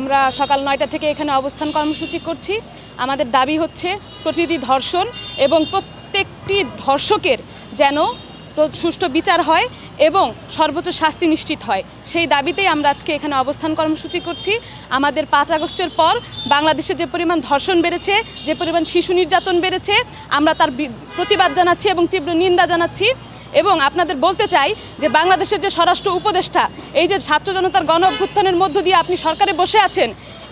আমরা সকাল নয়টা থেকে এখানে অবস্থান কর্মসূচি করছি। আমাদের দাবি হচ্ছে প্রতিটি ধর্ষণ এবং প্রত্যেকটি ধর্ষকের যেন সুষ্ঠু বিচার হয় এবং সর্বোচ্চ শাস্তি নিশ্চিত হয়। সেই দাবিতেই আমরা আজকে এখানে অবস্থান কর্মসূচি করছি। আমাদের পাঁচ আগস্টের পর বাংলাদেশে যে পরিমাণ ধর্ষণ বেড়েছে, যে পরিমাণ শিশু নির্যাতন বেড়েছে, আমরা তার প্রতিবাদ জানাচ্ছি এবং তীব্র নিন্দা জানাচ্ছি। এবং আপনাদের বলতে চাই যে বাংলাদেশের যে স্বরাষ্ট্র উপদেষ্টা, এই যে ছাত্র জনতার গণ অভ্যুত্থানের মধ্য দিয়ে আপনি সরকারে বসে আছেন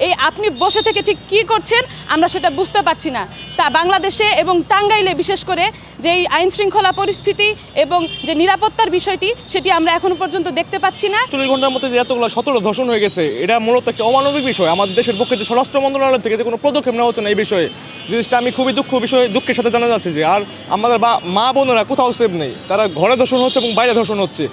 এই আপনি বসে থেকে ঠিক কী করছেন, আমরা সেটা বুঝতে পারছি না। তা বাংলাদেশে এবং টাঙ্গাইলে বিশেষ করে যে এই আইন শৃঙ্খলা পরিস্থিতি এবং যে নিরাপত্তার বিষয়টি, সেটি আমরা এখনও পর্যন্ত দেখতে পাচ্ছি না। চল্লিশ ঘণ্টার মধ্যে যে এতগুলো সতেরো ধর্ষণ হয়ে গেছে, এটা মূলত একটা অমানবিক বিষয়। আমাদের দেশের পক্ষে যে স্বরাষ্ট্র মন্ত্রণালয় থেকে যে কোনো পদক্ষেপ নেওয়া হচ্ছে না এই বিষয়ে, জিনিসটা আমি খুবই দুঃখ বিষয়ে, দুঃখের সাথে জানা যাচ্ছে যে আর আমাদের বা, মা বোনেরা কোথাও সেভ নেই। তারা ঘরে ধর্ষণ হচ্ছে এবং বাইরে ধর্ষণ হচ্ছে।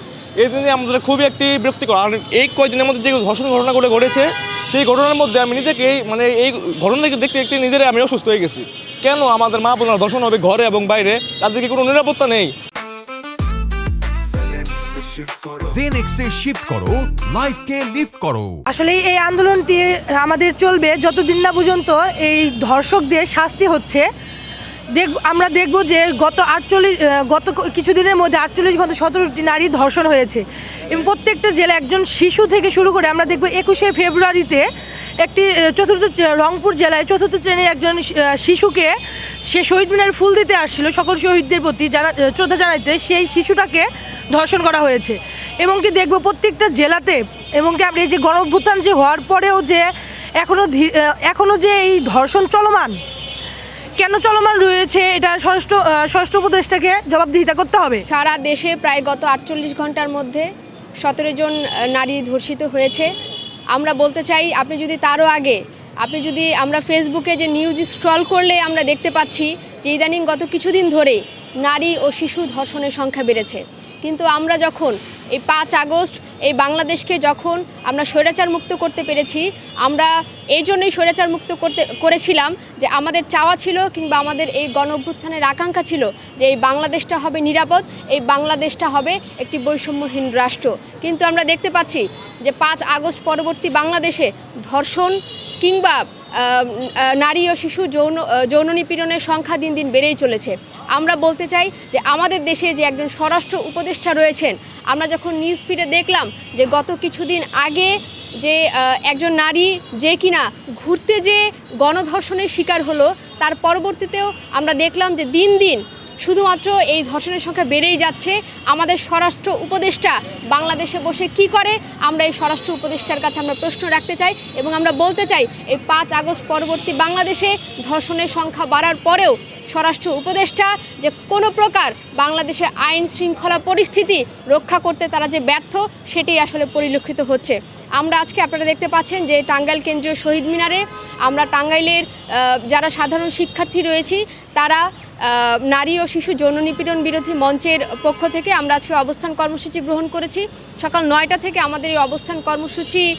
এই দিনে আমাদের খুবই একটি বিরক্তিকর। আর এই কয়েকদিনের মধ্যে যে ধর্ষণ ঘটনাগুলো ঘটেছে সেই ঘটনার মধ্যে আমি নিজেকে এই- মানে এই ঘটনা থেকে দেখতে দেখতে নিজেরাই আমি অসুস্থ হয়ে গেছি। কেন আমাদের মা বোনার দর্শন হবে ঘরে এবং বাইরে? তাদেরকে কোনো নিরাপত্তা নেই? জেনেক্সে শিফট করো লাইফকে লিফট করো। আসলে এই আন্দোলনটি আমাদের চলবে যতদিন না পর্যন্ত এই ধর্ষকদের শাস্তি হচ্ছে। দেখ, আমরা দেখব যে গত আটচল্লিশ গত কিছুদিনের মধ্যে আটচল্লিশ ঘণ্টা সতেরোটি নারী ধর্ষণ হয়েছে। এবং প্রত্যেকটা জেলা একজন শিশু থেকে শুরু করে আমরা দেখব একুশে ফেব্রুয়ারিতে একটি চতুর্থ রংপুর জেলায় চতুর্থ শ্রেণির একজন শিশুকে সে শহীদ মিনার ফুল দিতে আসছিল সকল শহীদদের প্রতি জানা শ্রদ্ধা জানাইতে সেই শিশুটাকে ধর্ষণ করা হয়েছে। এবং কি দেখব প্রত্যেকটা জেলাতে, এবং কি আমরা এই যে গণঅভ্যুত্থান যে হওয়ার পরেও যে এখনও এখনও যে এই ধর্ষণ চলমান কেন চলমান রয়েছে? এটা ষষ্ঠ ষষ্ঠ উপদেশটাকে জবাবদিহিতা করতে হবে। সারা দেশে প্রায় গত আটচল্লিশ ঘণ্টার মধ্যে সতেরো জন নারী ধর্ষিত হয়েছে। আমরা বলতে চাই, আপনি যদি তারও আগে, আপনি যদি আমরা ফেসবুকে যে নিউজ স্ক্রল করলে আমরা দেখতে পাচ্ছি যে ইদানিং গত কিছুদিন ধরে নারী ও শিশু ধর্ষণের সংখ্যা বেড়েছে। কিন্তু আমরা যখন এই পাঁচ আগস্ট এই বাংলাদেশকে যখন আমরা স্বৈরাচার মুক্ত করতে পেরেছি, আমরা এই জন্যই স্বৈরাচার মুক্ত করতে, করেছিলাম যে আমাদের চাওয়া ছিল কিংবা আমাদের এই গণ অভ্যুত্থানের আকাঙ্ক্ষা ছিল যে এই বাংলাদেশটা হবে নিরাপদ, এই বাংলাদেশটা হবে একটি বৈষম্যহীন রাষ্ট্র। কিন্তু আমরা দেখতে পাচ্ছি যে পাঁচ আগস্ট পরবর্তী বাংলাদেশে ধর্ষণ কিংবা নারী ও শিশু যৌন যৌন নিপীড়নের সংখ্যা দিন দিন বেড়েই চলেছে। আমরা বলতে চাই যে আমাদের দেশে যে একজন স্বরাষ্ট্র উপদেষ্টা রয়েছেন, আমরা যখন নিউজ ফিডে দেখলাম যে গত কিছুদিন আগে যে একজন নারী যে কিনা ঘুরতে যে গণধর্ষণের শিকার হলো, তার পরবর্তীতেও আমরা দেখলাম যে দিন দিন শুধুমাত্র এই ধর্ষণের সংখ্যা বেড়েই যাচ্ছে। আমাদের স্বরাষ্ট্র উপদেষ্টা বাংলাদেশে বসে কি করে? আমরা এই স্বরাষ্ট্র উপদেষ্টার কাছে আমরা প্রশ্ন রাখতে চাই এবং আমরা বলতে চাই, এই পাঁচ আগস্ট পরবর্তী বাংলাদেশে ধর্ষণের সংখ্যা বাড়ার পরেও স্বরাষ্ট্র উপদেষ্টা যে কোনো প্রকার বাংলাদেশে আইন শৃঙ্খলা পরিস্থিতি রক্ষা করতে তারা যে ব্যর্থ, সেটি আসলে পরিলক্ষিত হচ্ছে। আমরা আজকে আপনারা দেখতে পাচ্ছেন যে টাঙ্গাইল কেন্দ্রীয় শহীদ মিনারে আমরা টাঙ্গাইলের যারা সাধারণ শিক্ষার্থী রয়েছি, তারা নারী ও শিশু যৌন নিপীড়ন বিরোধী মঞ্চের পক্ষ থেকে আমরা আজকে অবস্থান কর্মসূচি গ্রহণ করেছি। সকাল নয়টা থেকে আমাদের এই অবস্থান কর্মসূচি